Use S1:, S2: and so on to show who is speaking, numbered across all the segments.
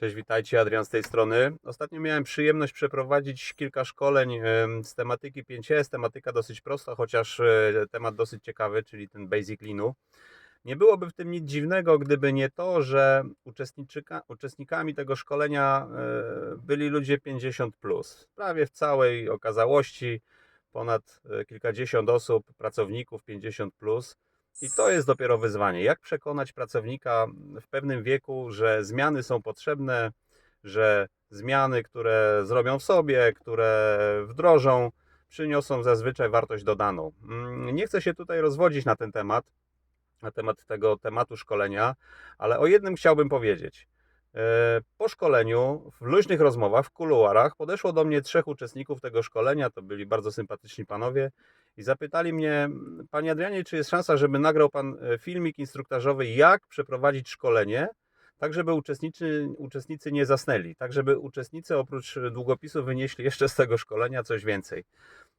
S1: Cześć, witajcie, Adrian z tej strony. Ostatnio miałem przyjemność przeprowadzić kilka szkoleń z tematyki 5S. Tematyka dosyć prosta, chociaż e, temat dosyć ciekawy, czyli ten Basic Leanu. Nie byłoby w tym nic dziwnego, gdyby nie to, że uczestnikami tego szkolenia e, byli ludzie 50+. Plus. Prawie w całej okazałości ponad e, kilkadziesiąt osób, pracowników 50+. Plus. I to jest dopiero wyzwanie. Jak przekonać pracownika w pewnym wieku, że zmiany są potrzebne, że zmiany, które zrobią w sobie, które wdrożą, przyniosą zazwyczaj wartość dodaną. Mm, Nie chcę się tutaj rozwodzić na ten temat, na temat tego tematu szkolenia, ale o jednym chciałbym powiedzieć. E, Po szkoleniu, w luźnych rozmowach, w kuluarach, podeszło do mnie trzech uczestników tego szkolenia. To byli bardzo sympatyczni panowie i zapytali mnie, Panie Adrianie, czy jest szansa, żeby nagrał Pan e, filmik instruktażowy, jak przeprowadzić szkolenie, tak żeby uczestnicy, uczestnicy nie zasnęli, tak żeby uczestnicy oprócz długopisu wynieśli jeszcze z tego szkolenia coś więcej.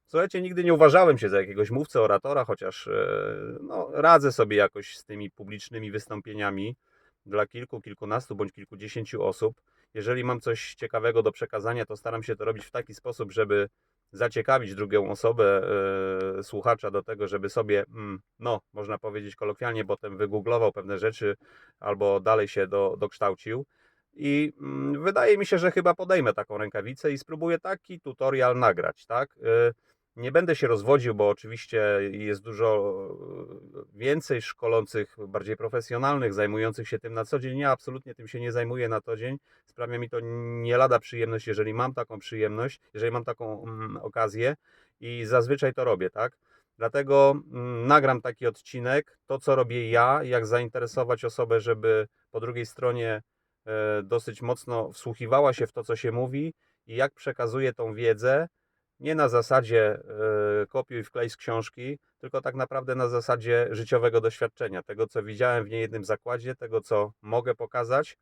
S1: Słuchajcie, nigdy nie uważałem się za jakiegoś mówcę, oratora, chociaż e, no, radzę sobie jakoś z tymi publicznymi wystąpieniami dla kilku, kilkunastu bądź kilkudziesięciu osób. Jeżeli mam coś ciekawego do przekazania, to staram się to robić w taki sposób, żeby zaciekawić drugą osobę, e, słuchacza do tego, żeby sobie, mm, no, można powiedzieć kolokwialnie, potem wygooglował pewne rzeczy albo dalej się do, dokształcił. I mm, wydaje mi się, że chyba podejmę taką rękawicę i spróbuję taki tutorial nagrać, tak? E, Nie będę się rozwodził, bo oczywiście jest dużo e, więcej szkolących, bardziej profesjonalnych, zajmujących się tym na co dzień. Ja absolutnie tym się nie zajmuję na co dzień. Sprawia mi to nie lada przyjemność, jeżeli mam taką przyjemność, jeżeli mam taką mm, okazję i zazwyczaj to robię, tak? Dlatego mm, nagram taki odcinek, to co robię ja, jak zainteresować osobę, żeby po drugiej stronie e, dosyć mocno wsłuchiwała się w to, co się mówi i jak przekazuję tą wiedzę, nie na zasadzie e, kopiuj wklej z książki, tylko tak naprawdę na zasadzie życiowego doświadczenia, tego co widziałem w niejednym zakładzie, tego co mogę pokazać,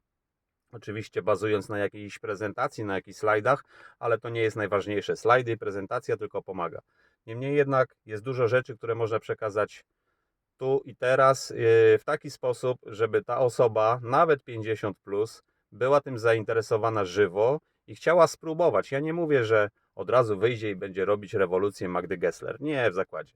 S1: oczywiście bazując na jakiejś prezentacji, na jakichś slajdach, ale to nie jest najważniejsze. Slajdy i prezentacja tylko pomaga. Niemniej jednak jest dużo rzeczy, które można przekazać tu i teraz yy, w taki sposób, żeby ta osoba, nawet 50 plus, była tym zainteresowana żywo i chciała spróbować. Ja nie mówię, że od razu wyjdzie i będzie robić rewolucję Magdy Gessler. Nie w zakładzie.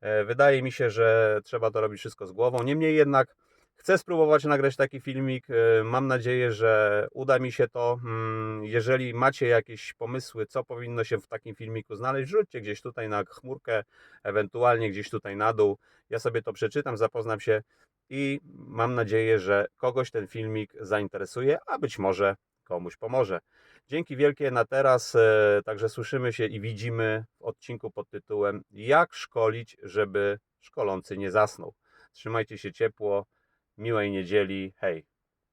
S1: E, Wydaje mi się, że trzeba to robić wszystko z głową. Niemniej jednak chcę spróbować nagrać taki filmik. E, Mam nadzieję, że uda mi się to. Mm, Jeżeli macie jakieś pomysły, co powinno się w takim filmiku znaleźć, rzućcie gdzieś tutaj na chmurkę, ewentualnie gdzieś tutaj na dół. Ja sobie to przeczytam, zapoznam się i mam nadzieję, że kogoś ten filmik zainteresuje, a być może komuś pomoże. Dzięki wielkie na teraz. e, Także słyszymy się i widzimy w odcinku pod tytułem Jak szkolić, żeby szkolący nie zasnął. Trzymajcie się ciepło. Miłej niedzieli. Hej.